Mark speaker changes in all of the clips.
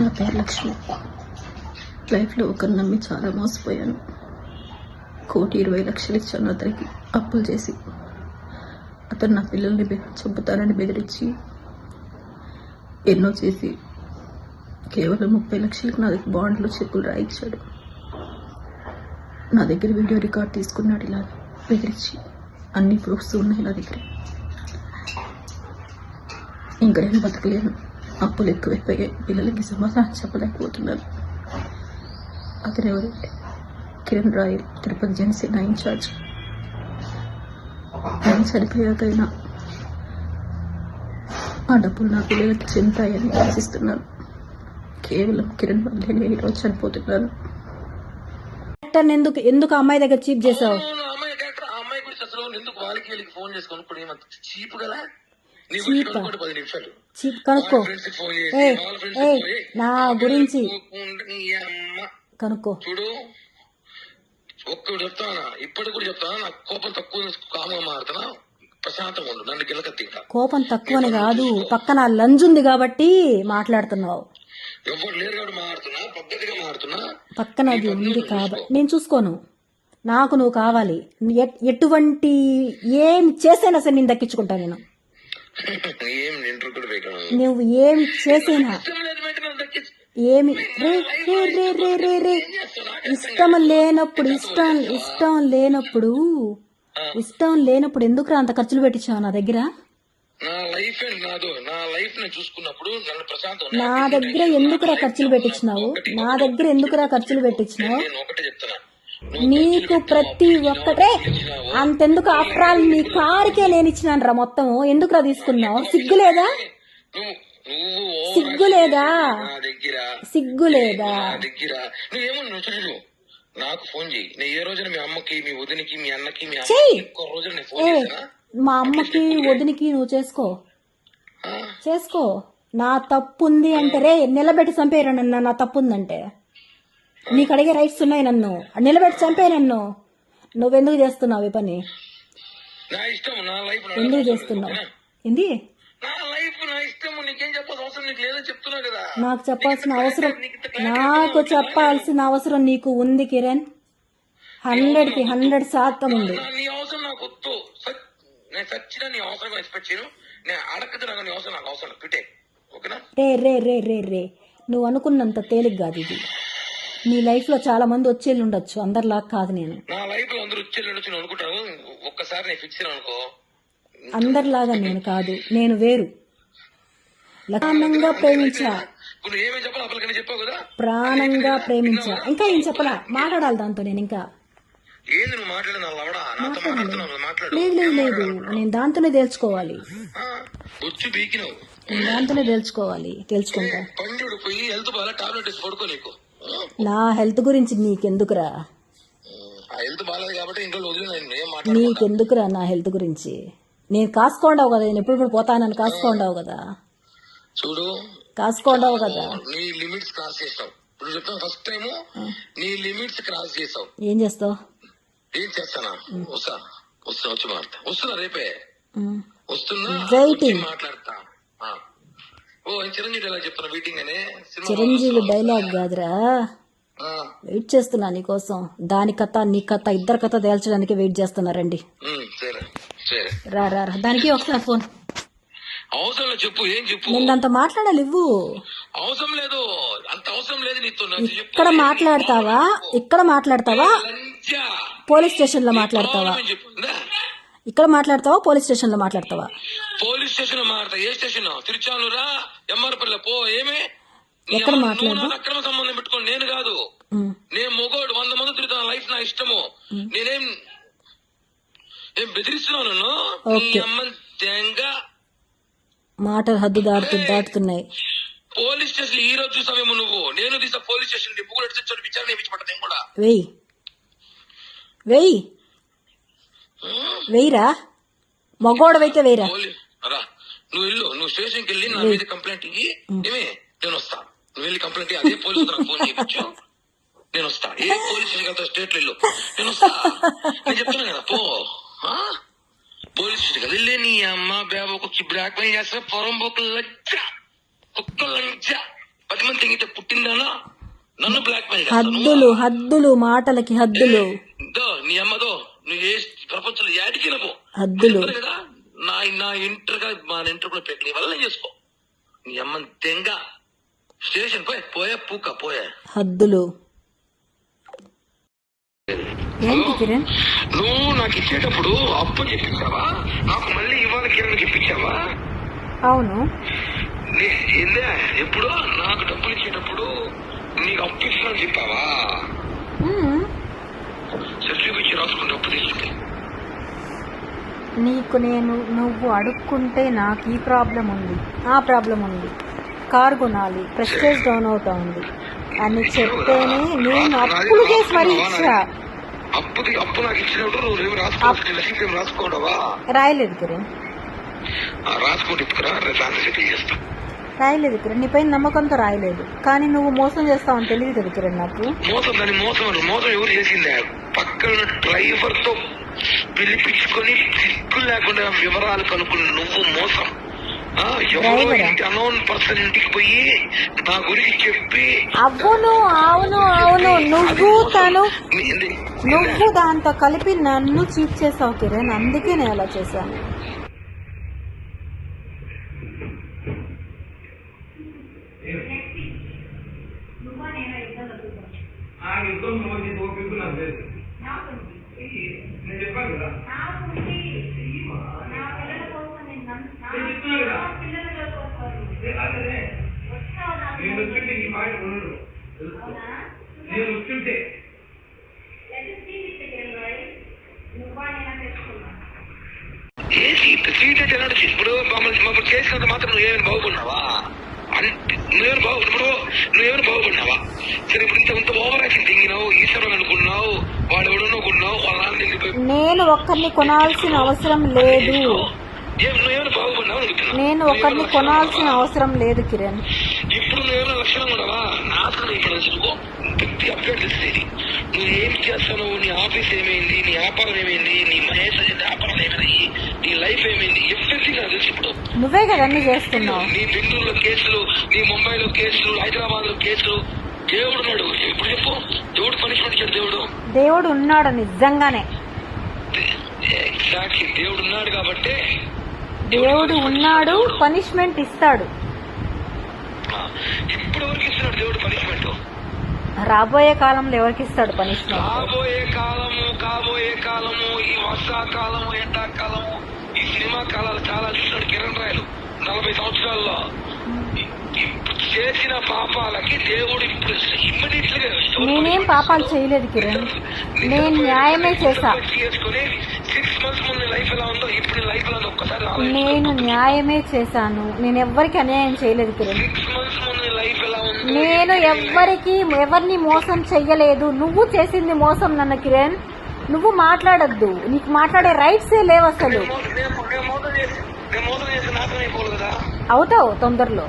Speaker 1: నా పేరు లక్ష్మి. లైఫ్లో ఒకరు నమ్మి చాలా మోసపోయాను. కోటి ఇరవై లక్షలు ఇచ్చాను అతనికి. అప్పులు చేసి అతను నా పిల్లల్ని చంపుతానని బెదిరించి ఎన్నో చేసి కేవలం ముప్పై లక్షలకు నా దగ్గర బాండ్లు చెక్కులు రాయించాడు నా దగ్గర వీడియో రికార్డ్ తీసుకున్నాడు ఇలా బెదిరించి అన్ని ప్రూఫ్స్ ఉన్నాయి నా దగ్గర. ఇంకా నేను బతకలేను. అప్పులు ఎక్కువైపోయాయి పిల్లలకి సమాధానం చెప్పలేకపోతున్నాను అతను ఎవరంటే కిరణ్ రాయల్ తిరుపతి జనసేన ఇన్ఛార్జ్. ఆయన చనిపోయాకైనా ఆ డబ్బులు నా పిల్లలకి చెందుతాయని ఆశిస్తున్నాను. కేవలం కిరణ్ వల్లే నేను ఈరోజు చనిపోతున్నాను.
Speaker 2: ఎందుకు ఎందుకు అమ్మాయి దగ్గర చీప్ చేసావు?
Speaker 3: అమ్మాయి అమ్మాయి గురించి అసలు ఎందుకు వాళ్ళకి వీళ్ళకి ఫోన్ చేసుకొని ఇప్పుడు ఏమంత చీప్ కదా?
Speaker 2: చీపా? చీప్ కనుక్కో. నా గురించి కనుక్కో.
Speaker 3: చూడు ఒక్కడు చెప్తానా ఇప్పటికి కూడా చెప్తానా నాకు కోపం తక్కువ కామంగా మారుతున్నా ప్రశాంతంగా ఉండు నన్ను
Speaker 2: కోపం తక్కువని కాదు పక్కన లంజ్ ఉంది కాబట్టి మాట్లాడుతున్నావు.
Speaker 3: ఎవరు లేరు కాబట్టి మారుతున్నా పద్ధతిగా మారుతున్నా
Speaker 2: పక్కన అది ఉంది కాబట్టి నేను చూసుకోను. నాకు నువ్వు కావాలి. ఎట్- ఎటువంటి ఏం చేసైనా సరే నేను దక్కించుకుంటా నేను
Speaker 3: ఏం ఇంటర్ కూడా పెట్టాను
Speaker 2: నువ్వు ఏం చేసైనా. ఏమి రే రే రే రే రే ఇష్టం లేనప్పుడు ఇష్టం ఇష్టం లేనప్పుడు ఇష్టం లేనప్పుడు ఎందుకు అంత ఖర్చులు పెట్టించావు నా దగ్గర?
Speaker 3: నా
Speaker 2: దగ్గర ఎందుకురా ఖర్చులు పెట్టించినావు? నా దగ్గర ఎందుకురా ఖర్చులు పెట్టించినావు? నీకు ప్రతి ఒక్కటే. అంతెందుకు ఆఫ్టర్ ఆల్ నీ కారుకే నేను ఇచ్చినాను రా మొత్తం ఎందుకురా తీసుకున్నావు? సిగ్గు లేదా సిగ్గు లేదా సిగ్గు లేదా
Speaker 3: నాకు ఫోన్ చేయి! నేను ఏ రోజున మీ అమ్మకి మీ వదినికి మీ అన్నకి మీ రోజున ఫోన్
Speaker 2: మా అమ్మకి వదినికి నువ్వు చేసుకో. చేసుకో. నా తప్పు ఉంది అంటే రే నిలబెట్టి చంపేరు నా తప్పు ఉందంటే నీకు అడిగే రైట్స్ ఉన్నాయి నన్ను. నిలబెట్టి చంపే నన్ను. నువ్వెందుకు చేస్తున్నావు ఈ పని? ఎందుకు చేస్తున్నావు? ఏంది?
Speaker 3: నీకేం చెప్పాల్సిన అవసరం? నీకు
Speaker 2: చెప్పాల్సిన అవసరం నాకు ఉంది. కిరణ్. హండ్రెడ్కి హండ్రెడ్ శాతం ఉంది. రే రే రే రే రే. నువ్వు అనుకున్నంత కాదు ఇది. నీ లైఫ్లో చాలా మంది వచ్చేళ్ళు ఉండొచ్చు. అందరిలా కాదు నేను.
Speaker 3: నా లైఫ్లో అందరూ వచ్చి వచ్చి నేను అనుకుంటాను ఒక్కసారి నేను ఫిక్స్ అనుకో.
Speaker 2: అందరిలాగా నేను కాదు. నేను వేరు. ప్రాణంగా ప్రేమించా. ప్రాణంగా ప్రేమించా. ఇంకా ఏం చెప్పలా? మాట్లాడాలి దాంతో నేను ఇంకా. లేదు లేదు లేదు. నేను దాంతోనే నేను దాంతోనే తేల్చుకోవాలి. తేల్చుకుంటా. నా హెల్త్ గురించి నీకెందుకురా?
Speaker 3: హెల్త్ బాగాలేదు కాబట్టి ఇంట్లో వదిలి నేను ఏం మాట్లాడు
Speaker 2: నీకెందుకురా నా హెల్త్ గురించి? నేను కాసుకోండావు కదా నేను ఎప్పుడు పోతానని కాసుకోండావు కదా.
Speaker 3: చూడు.
Speaker 2: కాసుకోండావు కదా.
Speaker 3: నీ లిమిట్స్ క్రాస్ చేస్తావు. ఇప్పుడు చెప్తాను ఫస్ట్ టైం నీ లిమిట్స్ క్రాస్ చేస్తావు.
Speaker 2: ఏం చేస్తావు?
Speaker 3: ఏం చేస్తానా? వస్తా. వస్తున్నా వచ్చి మాట్లాడతా వస్తున్నా రేపే. వస్తున్నా. వచ్చి మాట్లాడతా. చిరంజీవి
Speaker 2: డైలాగ్ కాదురా. వెయిట్ చేస్తున్నా నీకోసం. దాని కథ నీ కథ ఇద్దరు కథ తేల్చడానికి వెయిట్ చేస్తున్నారండి రా రా. దానికి ఒకసారి ఫోన్
Speaker 3: అవసరం చెప్పు ఏం చెప్పు?
Speaker 2: నేను దాంతో మాట్లాడాలి ఇవ్వు.
Speaker 3: అవసరం లేదు అంత అవసరం లేదు నీతో
Speaker 2: ఇక్కడ మాట్లాడతావా? ఇక్కడ మాట్లాడతావా. పోలీస్ స్టేషన్లో మాట్లాడతావా. ఇక్కడ మాట్లాడతావా? పోలీస్ స్టేషన్లో మాట్లాడతావా?
Speaker 3: పోలీస్ స్టేషన్ మాడతా ఏ స్టేషన్ తిరుచానురా? ఎంఆర్పల్లి పో. ఏమి?
Speaker 2: ఎక్కడ మాట్లాడు?
Speaker 3: అక్రమ సంబంధం పెట్టుకోండి నేను కాదు. నేను మొగోడు. వంద మంది తిరుగుతున్నా లైఫ్ నా ఇష్టము. నేనేం ఏం బెదిరిస్తున్నావు నన్ను? తేంగ.
Speaker 2: మాటలు హద్దు దాటుతూ దాటుతున్నాయి.
Speaker 3: పోలీస్ స్టేషన్ ఈ రోజు చూసావేమో నువ్వు? నేను తీసా పోలీస్ స్టేషన్ విచారణ చేయించబడ్డా నేను కూడా.
Speaker 2: వెయ్యి వెయ్యి వెయ్యిరా మగోడవైతే వెయ్యిరా
Speaker 3: నువ్వు వెళ్ళు నువ్వు స్టేషన్కి వెళ్ళి నా మీద కంప్లైంట్ ఇయ్యి. ఏమే? నేను వస్తా. నువ్వు వెళ్ళి కంప్లైంట్ అదే పోలీసు నాకు ఫోన్ చేయొచ్చు నేను వస్తా. ఏ పోలీస్ స్టేషన్ వెళ్తా స్టేట్లో వెళ్ళు నేను వస్తా. నేను చెప్తున్నా కదా పో? పోలీస్ స్టేషన్ వెళ్ళి నీ అమ్మ బేబ కుక్కి బ్లాక్ మెయిల్ చేస్తా పొరం బొక్క లజ్జ. కుక్క లంజ పది మంది తెగితే పుట్టిందానా? నన్ను బ్లాక్ మెయిల్
Speaker 2: హద్దులు హద్దులు మాటలకి హద్దులు.
Speaker 3: దో నీ అమ్మదో నువ్వు ఏ ప్రపంచంలో యాడికి
Speaker 2: హద్దులు.
Speaker 3: కదా నా నా ఇంటర్గా మా ఇంటర్ కూడా పెట్టి నీ వల్ల చేసుకో? నీ అమ్మ దెంగ స్టేషన్ పోయి పోయా పూక పోయా.
Speaker 2: హద్దులు. ఏంటి కిరణ్?
Speaker 3: నువ్వు నాకు ఇచ్చేటప్పుడు అప్పు చెప్పించావా? నాకు మళ్ళీ ఇవాళ కిరణ్ చెప్పించావా
Speaker 2: అవును.
Speaker 3: ఏందే? ఎప్పుడు నాకు డబ్బులు ఇచ్చేటప్పుడు నీకు అప్పు ఇస్తున్నా చెప్పావా?
Speaker 2: నీకు నేను నువ్వు అడుక్కుంటే నాకు ఈ ప్రాబ్లం ఉంది ఆ ప్రాబ్లం ఉంది కార్ కొనాలి ప్రెస్టేజ్ డౌన్ అవుతా ఉంది అని చెప్తేనే నేను అప్పులు చేసి మరీ ఇచ్చా
Speaker 3: అప్పు అప్పు నాకు ఇచ్చినప్పుడు నువ్వు
Speaker 2: రాయలేదు
Speaker 3: రాసుకుంటే ఇప్పుడురా
Speaker 2: రాయలేదు కిరణ్. నీపై నమ్మకంతో రాయలేదు. కానీ నువ్వు మోసం చేస్తావని తెలియదు కదా కిరణ్ నాకు.
Speaker 3: మోసం దాన్ని మోసం అను. మోసం ఎవరు చేసిందే? పక్కన డ్రైవర్తో పిలిపించుకొని సిగ్గు లేకుండా వివరాలు కనుక్కున్న నువ్వు మోసం. ఆ, ఎవరో
Speaker 2: డ్రైవరా?
Speaker 3: ఇంటి అనోన్ పర్సన్ ఇంటికి పోయి నా గురించి చెప్పి
Speaker 2: అవును అవును అవును. నువ్వు తను
Speaker 3: నీ-?
Speaker 2: నువ్వు దాంతో కలిపి నన్ను చీట్ చేసావు కిరణ్. అందుకే నేను అలా చేశాను.
Speaker 3: నేను వచ్చుంటే ఈ పాట ఉండడు. నేను వచ్చుంటే. ఇప్పుడు మమ్మల్ని మమ్మల్ని చేసినంత మాత్రం నువ్వేమైనా బాగుపడినావా? అంటే నువ్వేమైనా బాగు ఇప్పుడు నువ్వేమైనా బాగుపడినావా? సరే ఇప్పుడు ఇంత ఇంత ఓవర్ యాక్షన్ తింగినావు ఈశ్వరుడు అనుకున్నావు వాడు ఎవడు అనుకున్నావు వాళ్ళ నాన్న వెళ్ళిపోయి
Speaker 2: నేను ఒక్కరిని కొనాల్సిన అవసరం లేదు. నేను ఒకరిని కొనాల్సిన అవసరం లేదు కిరణ్.
Speaker 3: ఇప్పుడు నువ్వేమైనా లక్షణం ఉండవా ఇప్పుడు నువ్వు వ్యక్తి అప్డేట్ తెలిసేది నువ్వు ఏం చేస్తావు నీ ఆఫీస్ ఏమైంది నీ వ్యాపారం ఏమైంది నీ మహేష్ వ్యాపారం ఏమైంది నీ లైఫ్ ఏమైంది ఎవ్రీథింగ్ నాకు తెలుసు ఇప్పుడు.
Speaker 2: నువ్వే కదా అన్ని చేస్తున్నావు.
Speaker 3: నీ బెంగళూరులో కేసులు నీ ముంబైలో కేసులు హైదరాబాద్లో కేసులు. దేవుడు ఉన్నాడు. ఇప్పుడు చెప్పు? దేవుడు పనిష్మెంట్ ఇచ్చాడు దేవుడు.
Speaker 2: దేవుడు ఉన్నాడు నిజంగానే.
Speaker 3: ఎగ్జాక్ట్లీ దేవుడు ఉన్నాడు కాబట్టి
Speaker 2: దేవుడు ఉన్నాడు. పనిష్మెంట్ ఇస్తాడు.
Speaker 3: ఇప్పుడు ఎవరికి ఇస్తున్నాడు దేవుడు పనిష్మెంట్?
Speaker 2: రాబోయే కాలంలో ఎవరికి ఇస్తాడు పనిష్మెంట్?
Speaker 3: కాబోయే కాలము కాబోయే కాలము ఈ వర్షాకాలము ఎండాకాలము ఈ సినిమా కాలాలు చాలా చూస్తున్నాడు కిరణ్ రాయలు. నలభై సంవత్సరాల్లో. చేసిన పాపాలకి దేవుడు ఇప్పుడు ఇమ్మీడియట్గా
Speaker 2: నేనేం పాపాలు చేయలేదు కిరణ్. నేను న్యాయమే చేశా. నేను న్యాయమే చేశాను. నేను ఎవ్వరికి అన్యాయం చేయలేదు కిరణ్. నేను ఎవ్వరికి ఎవరిని మోసం చెయ్యలేదు. నువ్వు చేసింది మోసం నన్ను కిరణ్. నువ్వు మాట్లాడద్దు. నీకు మాట్లాడే రైట్సే లేవు అసలు. అవుతావు తొందరలో.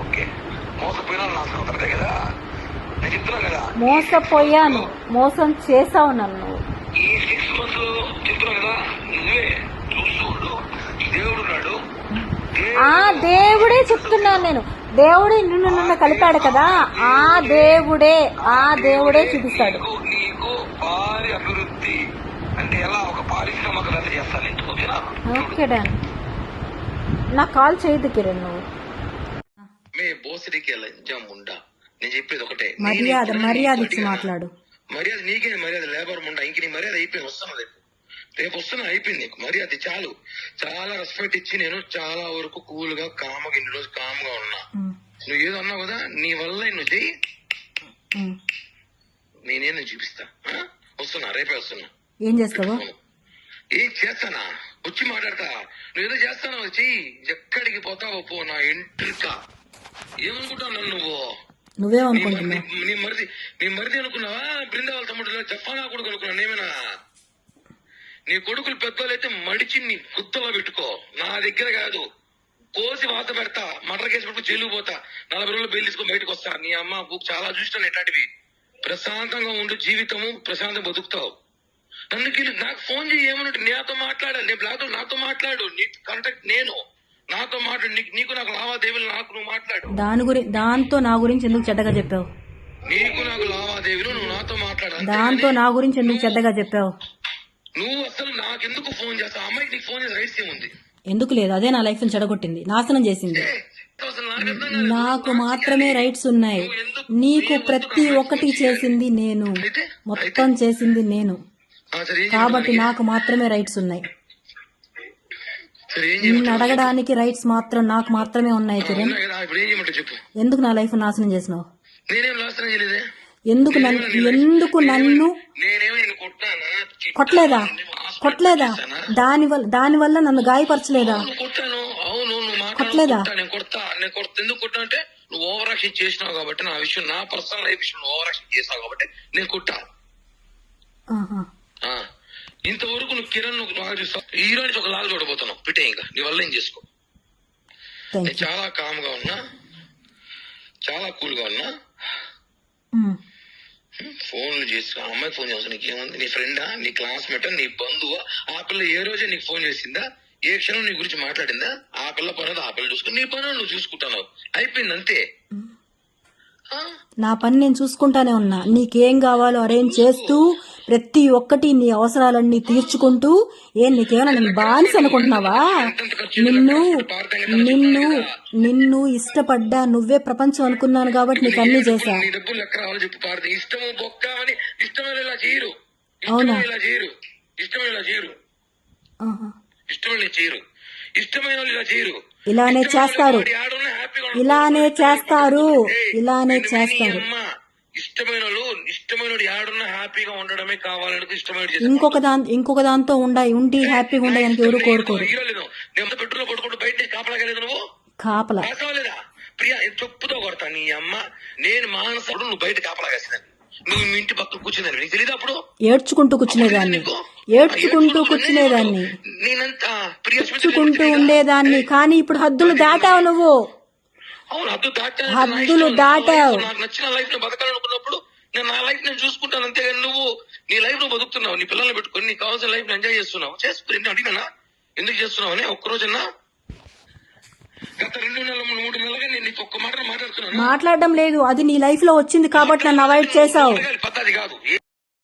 Speaker 3: ఓకే. మోసపోయినా నాశనం కదా.
Speaker 2: మోసపోయాను. మోసం చేసావు నన్ను.
Speaker 3: ఈ సిక్స్ మంత్స్ చెప్తున్నా కదా నువ్వే చూస్తూ దేవుడు ఉన్నాడు.
Speaker 2: ఆ దేవుడే చెప్తున్నాను నేను. దేవుడే నిన్ను నన్ను కలిపాడు కదా. ఆ దేవుడే ఆ దేవుడే చూపిస్తాడు.
Speaker 3: నీకు భారీ అభివృద్ధి. అంటే ఎలా? ఒక పారిశ్రామికవేత్త చేస్తాను
Speaker 2: ఓకే డాన్. నా కాల్ చేయదు కిరణ్ నువ్వు.
Speaker 3: మే బోసడికి లంచం ఉండా? నేను చెప్పేది ఒకటే.
Speaker 2: మర్యాద
Speaker 3: నేను
Speaker 2: మర్యాద ఇచ్చి? మాట్లాడు.
Speaker 3: మర్యాద నీకే మర్యాద లేబర్ ముండా. ఇంక నీ మర్యాద అయిపోయింది వస్తున్నా రేపు. రేపు వస్తున్నా అయిపోయింది నీకు. మర్యాద చాలు. చాలా రెస్పెక్ట్ ఇచ్చి నేను చాలా వరకు కూల్గా కామ్గా ఇన్ని రోజు కామ్గా ఉన్నా. నువ్వు ఏదో అన్నావు కదా నీ వల్ల నువ్వు చెయ్యి.
Speaker 2: ఉమ్.
Speaker 3: నేనేదో చూపిస్తా? వస్తున్నా రేపే వస్తున్నా.
Speaker 2: ఏం చేస్తావు?
Speaker 3: ఏం చేస్తానా? వచ్చి మాట్లాడతా. నువ్వేదో చేస్తానా వచ్చి ఎక్కడికి పోతావో పో నా ఎంట్రిక. ఏమనుకుంటావు నన్ను నువ్వు?
Speaker 2: నువ్వేమనుకుంటున్నావు?
Speaker 3: నీ- మరిది నీ మరిది అనుకున్నావా? బృందావల తమ్ముడు జపానా కొడుకు అనుకున్నా నేమేనా నీ కొడుకులు పెద్దోళ్ళైతే మడిచి నీ గుత్తలో పెట్టుకో. నా దగ్గర కాదు. కోసి వాత పెడతా. మటర్ కేసు పెట్టుకు జైలు పోతా. నలభై రోజులు బెయిల్ తీసుకొని బయటకు వస్తా. నీ అమ్మ బుక్ చాలా చూస్తాను ఎట్లాంటివి ప్రశాంతంగా ఉండు జీవితము ప్రశాంతంగా బతుకుతావు. నన్ను నాకు ఫోన్ చేయి ఏమన్నట్టు నాతో మాట్లాడాలి. నేను బ్లాక్ నాతో మాట్లాడు. నీ కాంటాక్ట్ నేను. నాతో మాట్లాడు. నీకు నీకు లావాదేవీలు నాకు నువ్వు మాట్లాడు.
Speaker 2: దాని గురి దాంతో నా గురించి ఎందుకు చెడ్డగా చెప్పావు?
Speaker 3: నీకు నాకు లావాదేవీలు నువ్వు నాతో.
Speaker 2: దాంతో నా గురించి ఎందుకు చెడ్డగా చెప్పావు?
Speaker 3: నువ్వు అసలు నాకెందుకు ఫోన్ చేస్తావు? అమ్మాయికి నీకు ఫోన్ చేసి ఏముంది?
Speaker 2: ఎందుకు లేదు? అదే నా లైఫ్ చెడగొట్టింది. నాశనం చేసింది.
Speaker 3: నాకు
Speaker 2: మాత్రమే రైట్స్ ఉన్నాయి. నీకు ప్రతి ఒక్కటి చేసింది నేను. మొత్తం చేసింది నేను. కాబట్టి నాకు మాత్రమే రైట్స్ ఉన్నాయి. నిన్ను అడగడానికి రైట్స్ మాత్రం నాకు మాత్రమే ఉన్నాయి కిరణ్. ఎందుకు నా లైఫ్ నాశనం చేసినావు? ఎందుకు నన్ను ఎందుకు నన్ను కొట్టలేదా? కొట్టలేదా? దాని వల్ల దాని వల్ల నన్ను గాయపరచలేదా? కొట్టలేదా?
Speaker 3: నువ్వు ఓవర్ యాక్షన్ చేసినావు కాబట్టి నా విషయం నా పర్సనల్ లైఫ్ విషయం ఓవర్ యాక్షన్ చేసావు కాబట్టి నేను కొట్టా. ఇంతవరకు నువ్వు కిరణ్ నువ్వు బాగా చూస్తావు ఈ రోజు ఒక లాగా చూడబోతున్నావు పిటే ఇంకా. నీ వల్ల ఏం చేసుకో? నేను చాలా కామ్గా ఉన్నా. చాలా కూల్గా ఉన్నా
Speaker 2: యూ
Speaker 3: ఫోన్లు చేసి ఆ అమ్మాయి ఫోన్ చేస్తా నీకు ఏముంది నీ ఫ్రెండా? నీ క్లాస్మేట్? నీ బంధువా? ఆ పిల్ల ఏ రోజే నీకు ఫోన్ చేసిందా? ఏ క్షణం నీ గురించి మాట్లాడిందా? ఆ పిల్ల పని ఆ పిల్ల చూసుకుని నీ పని నువ్వు చూసుకుంటున్నావు అయిపోయింది అంతే. ఆ?
Speaker 2: నా పని నేను చూసుకుంటానే ఉన్నా. నీకేం కావాలో అరేంజ్ చేస్తూ ప్రతి ఒక్కటి నీ అవసరాలన్నీ తీర్చుకుంటూ ఏం నీకేమైనా నేను బానిస అనుకుంటున్నావా? నిన్ను నిన్ను నిన్ను ఇష్టపడ్డా నువ్వే ప్రపంచం అనుకున్నాను కాబట్టి నీకు అన్ని చేశా. అవునా?
Speaker 3: ఇష్టమైన చేయరు ఇష్టమైన ఇలా చేయరు.
Speaker 2: ఇలానే చేస్తారు. ఇలానే చేస్తారు. ఇలానే చేస్తారు.
Speaker 3: ఇష్టమైన ఇష్టమైన ఆడున్నా హ్యాపీగా ఉండడమే కావాలని ఇష్టమైన.
Speaker 2: ఇంకొక దాని ఇంకొక దాంతో ఉండాయి ఉండి హ్యాపీగా ఉండడానికి ఎవరు కోరుకోరు.
Speaker 3: నేను పెట్రోల్ కొట్టుకుంటూ బయట కాపలాగలేదు నువ్వు?
Speaker 2: కాపలా.
Speaker 3: ప్రియా చెప్పుతో కొడతా. నీ అమ్మ నేను మానసప్పుడు నువ్వు బయట కాపలాగేసిందని నువ్వు మీ ఇంటి పక్కన కూర్చుందని నీకు తెలియదు అప్పుడు?
Speaker 2: ఏడ్చుకుంటూ కూర్చునేదాన్ని? ఏడ్చుకుంటూ కూర్చునేదాన్ని?
Speaker 3: నేనంత
Speaker 2: ఏడ్చుకుంటూ ఉండేదాన్ని కానీ ఇప్పుడు హద్దులు దాటావు నువ్వు. హద్దులు దాటావు.
Speaker 3: నాకు నచ్చిన లైఫ్ని బతకాలనుకున్నప్పుడు నేను నా లైఫ్ నేను చూసుకుంటాను అంతేగాని నువ్వు నీ లైఫ్ నువ్వు బతుకుతున్నావు. నీ పిల్లల్ని పెట్టుకొని నీకు కావాల్సిన లైఫ్ ఎంజాయ్ చేస్తున్నావు. చేసుకుని అడిగినా? ఎందుకు చేస్తున్నావు అని ఒక్కరోజన్నా? గత రెండు నెలలు మూడు నెలలుగా నేను నీకు ఒక్క మాట మాట్లాడుతున్నాను.
Speaker 2: మాట్లాడడం లేదు. అది నీ లైఫ్లో వచ్చింది కాబట్టి నన్ను అవాయిడ్ చేసావు
Speaker 3: పద్ధతి కాదు ఏ